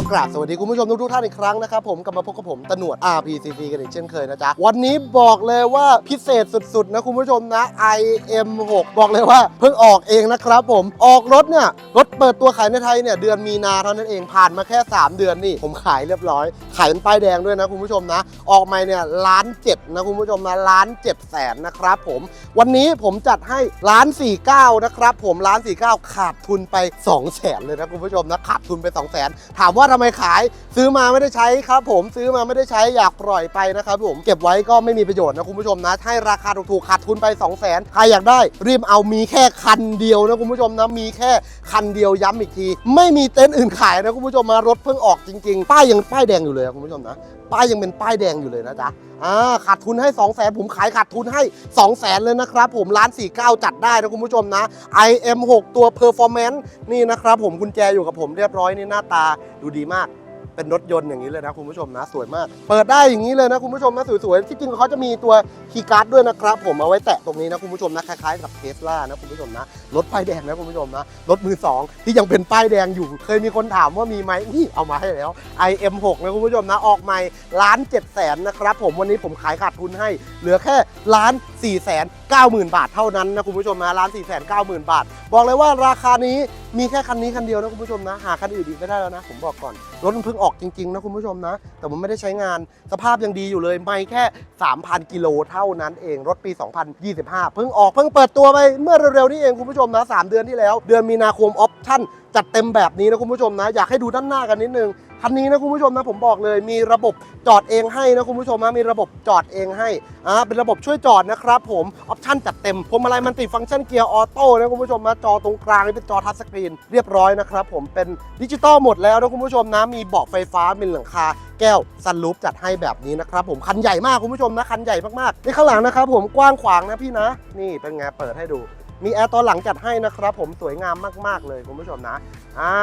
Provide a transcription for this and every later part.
กราบสวัสดีคุณผู้ชมทุกๆท่านอีกครั้งนะครับผมกลับมาพบกับผมตหนวด RPCC กันอีกเช่นเคยนะจ๊ะ วันนี้บอกเลยว่าพิเศษสุดๆนะคุณผู้ชมนะ IM6 บอกเลยว่าเพิ่งออกเองนะครับผมออกรถเนี่ยรถเปิดตัวขายในไทยเนี่ยเดือนมีนาเท่านั้นเองผ่านมาแค่ 3 เดือนนี่ผมขายเรียบร้อย ขายเป็นป้ายแดงด้วยนะคุณผู้ชมนะ ออกมาเนี่ยล้านเจ็ดนะคุณผู้ชมนะล้านเจ็ดแสนนะครับผมวันนี้ผมจัดให้ล้านสี่เก้านะครับผมล้านสี่เก้าขาดทุนไป2องแสนเลยนะคุณผู้ชมนะขาดทุนไป2องแสนถามว่าทำไมขาย ซื้อมาไม่ได้ใช้ครับ ผมซื้อมาไม่ได้ใช้อยากปล่อยไปนะครับผมเก็บไว้ก็ไม่มีประโยชน์นะคุณผู้ชมนะให้ราคาถูกๆขาดทุนไป2องแสนใครอยากได้รีบเอามีแค่คันเดียวนะคุณผู้ชมนะมีแค่คันเดียวย้ำอีกที ไม่มีเต็นท์อื่นขายนะคุณผู้ชมมารถเพิ่งออกจริงๆ ป้ายยังป้ายแดงอยู่เลยอะคุณผู้ชมนะป้ายยังเป็นป้ายแดงอยู่เลยนะจ๊ะ อ่าขาดทุนให้ 2 0 0แสนผมขายขาดทุนให้ 2 0 0แสนเลยนะครับผมร้าน 49 จัดได้นะคุณผู้ชมนะ IM6 ตัว Performance นี่นะครับผมกุญแจอยู่กับผมเรียบร้อยนี่หน้าตาดูดีมาก เป็นรถยนต์อย่างนี้เลยนะคุณผู้ชมนะสวยมาก เปิดได้อย่างนี้เลยนะคุณผู้ชมนะสวยๆที่จริงเขาจะมีตัวคีย์การ์ดด้วยนะครับ ผมเอาไว้แตะตรงนี้นะคุณผู้ชมนะคล้ายๆกับเทสลานะคุณผู้ชมนะรถป้ายแดงนะคุณผู้ชมนะรถมือสองที่ยังเป็นป้ายแดงอยู่ เคยมีคนถามว่ามีไหมนี่เอามาให้แล้ว IM6 นะคุณผู้ชมนะออกใหม่ล้านเจ็ดแสนนะครับผมวันนี้ผมขายขาดทุนให้ เหลือแค่ล้าน4ี่แสนเก้าหมื่นบาทเท่านั้นนะคุณผู้ชมนะล้าน4ี่แสนเก้าหมื่นบาท บอกเลยว่าราคานี้มีแค่คันนี้คันเดียวนะคุณผู้ชมนะหาคันอื่นอีกไม่ได้แล้วนะผมบอกก่อนรถมันเพิ่งออกจริงๆนะคุณผู้ชมนะ แต่มันไม่ได้ใช้งานสภาพยังดีอยู่เลย ไม่แค่ 3,000 กิโลเท่านั้นเอง รถปี 2025 เพิ่งออกเพิ่งเปิดตัวไปเมื่อเร็วๆนี้เองคุณผู้ชมนะ 3 เดือนที่แล้ว เดือนมีนาคมออปชั่นจัดเต็มแบบนี้นะคุณผู้ชมนะ อยากให้ดูด้านหน้ากันนิดนึง คันนี้นะคุณผู้ชมนะผมบอกเลยมีระบบจอดเองให้นะคุณผู้ชมนะมีระบบจอดเองให้อ่าเป็นระบบช่วยจอดนะครับผมออปชั่นจัดเต็มพวงมาลัยมันติฟังก์ชันเกียร์ออโต้นะคุณผู้ชมนะจอตรงกลางนี่เป็นจอทัชสกรีนเรียบร้อยนะครับผมเป็นดิจิตอลหมดแล้วนะคุณผู้ชมนะมีเบาะไฟฟ้ามีหลังคาแก้วซันรูฟจัดให้แบบนี้นะครับผมคันใหญ่มากคุณผู้ชมนะคันใหญ่มากๆนี่ข้างหลังนะครับผมกว้างขวางนะพี่นะ นี่เป็นไงเปิดให้ดูมีแอร์ตอนหลังจัดให้นะครับผมสวยงามมาก ๆ เลยคุณผู้ชมนะ อ่า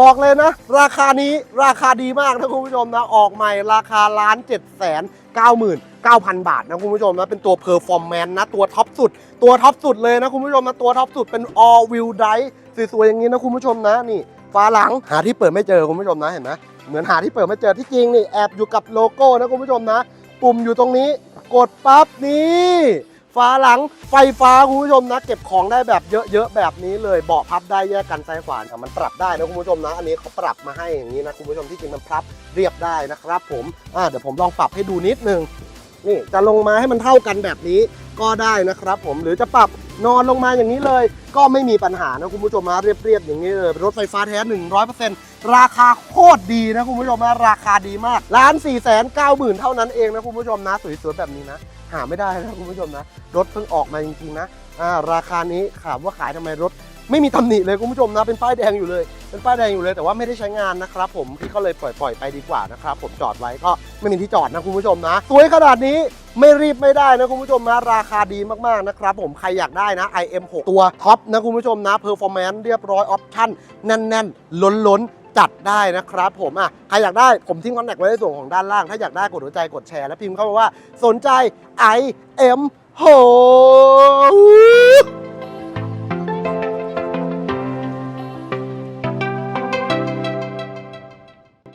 บอกเลยนะ ราคานี้ราคาดีมากนะคุณผู้ชมนะ ออกใหม่ราคาล้านเจ็ดแสนเก้าหมื่นเก้าพันบาทนะคุณผู้ชมนะ เป็นตัวเพอร์ฟอร์แมนนะ ตัวท็อปสุด ตัวท็อปสุดเลยนะคุณผู้ชมนะตัวท็อปสุดเป็น all wheel drive สวยๆอย่างนี้นะคุณผู้ชมนะนี่ฟ้าหลังหาที่เปิดไม่เจอคุณผู้ชมนะเห็นไหมเหมือนหาที่เปิดไม่เจอที่จริงนี่แอบอยู่กับโลโก้นะคุณผู้ชมนะ ปุ่มอยู่ตรงนี้ กดปั๊บนี่ ฟ้าหลัง ไฟฟ้าคุณผู้ชมนะ เก็บของได้แบบเยอะๆแบบนี้เลยเบาะพับได้แยกกันซ้ายขวาแต่มันปรับได้นะคุณผู้ชมนะ อันนี้เขาปรับมาให้อย่างนี้นะคุณผู้ชมที่จริงมันพับเรียบได้นะครับ ผมอ่าเดี๋ยวผมลองปรับให้ดูนิดนึงนี่จะลงมาให้มันเท่ากันแบบนี้ก็ได้นะครับผมหรือจะปรับนอนลงมาอย่างนี้เลย ก็ไม่มีปัญหานะคุณผู้ชมนะเรียบๆอย่างนี้เลยรถไฟฟ้าแท้ 100%ราคาโคตรดีนะคุณผู้ชมนะราคาดีมากล้านสี่แสนเก้าหมื่นเท่านั้นเองนะคุณผู้ชมนะสวยๆแบบนี้นะ หาไม่ได้นะคุณผู้ชมนะ รถเพิ่งออกมาจริงๆนะอ่าราคานี้ถามว่าขายทำไมรถ ไม่มีตำหนิเลยคุณผู้ชมนะ เป็นป้ายแดงอยู่เลย เป็นป้ายแดงอยู่เลยแต่ว่าไม่ได้ใช้งานนะครับผมพี่ก็เลยปล่อยปล่อยไปดีกว่านะครับผมจอดไว้ก็ไม่มีที่จอดนะคุณผู้ชมนะสวยขนาดนี้ไม่รีบไม่ได้นะคุณผู้ชมนะราคาดีมากๆนะครับผมใครอยากได้นะ IM6 ตัวท็อปนะคุณผู้ชมนะเพอร์ฟอร์แมนซ์เรียบร้อยออปชั่นแน่นๆ ล้นๆ จัดได้นะครับผมอะใครอยากได้ผมทิ้งคอนแทคไว้ในส่วนของด้านล่าง ถ้าอยากได้กดหัวใจกดแชร์แล้วพิมพ์เข้ามาว่าสนใจ I M โห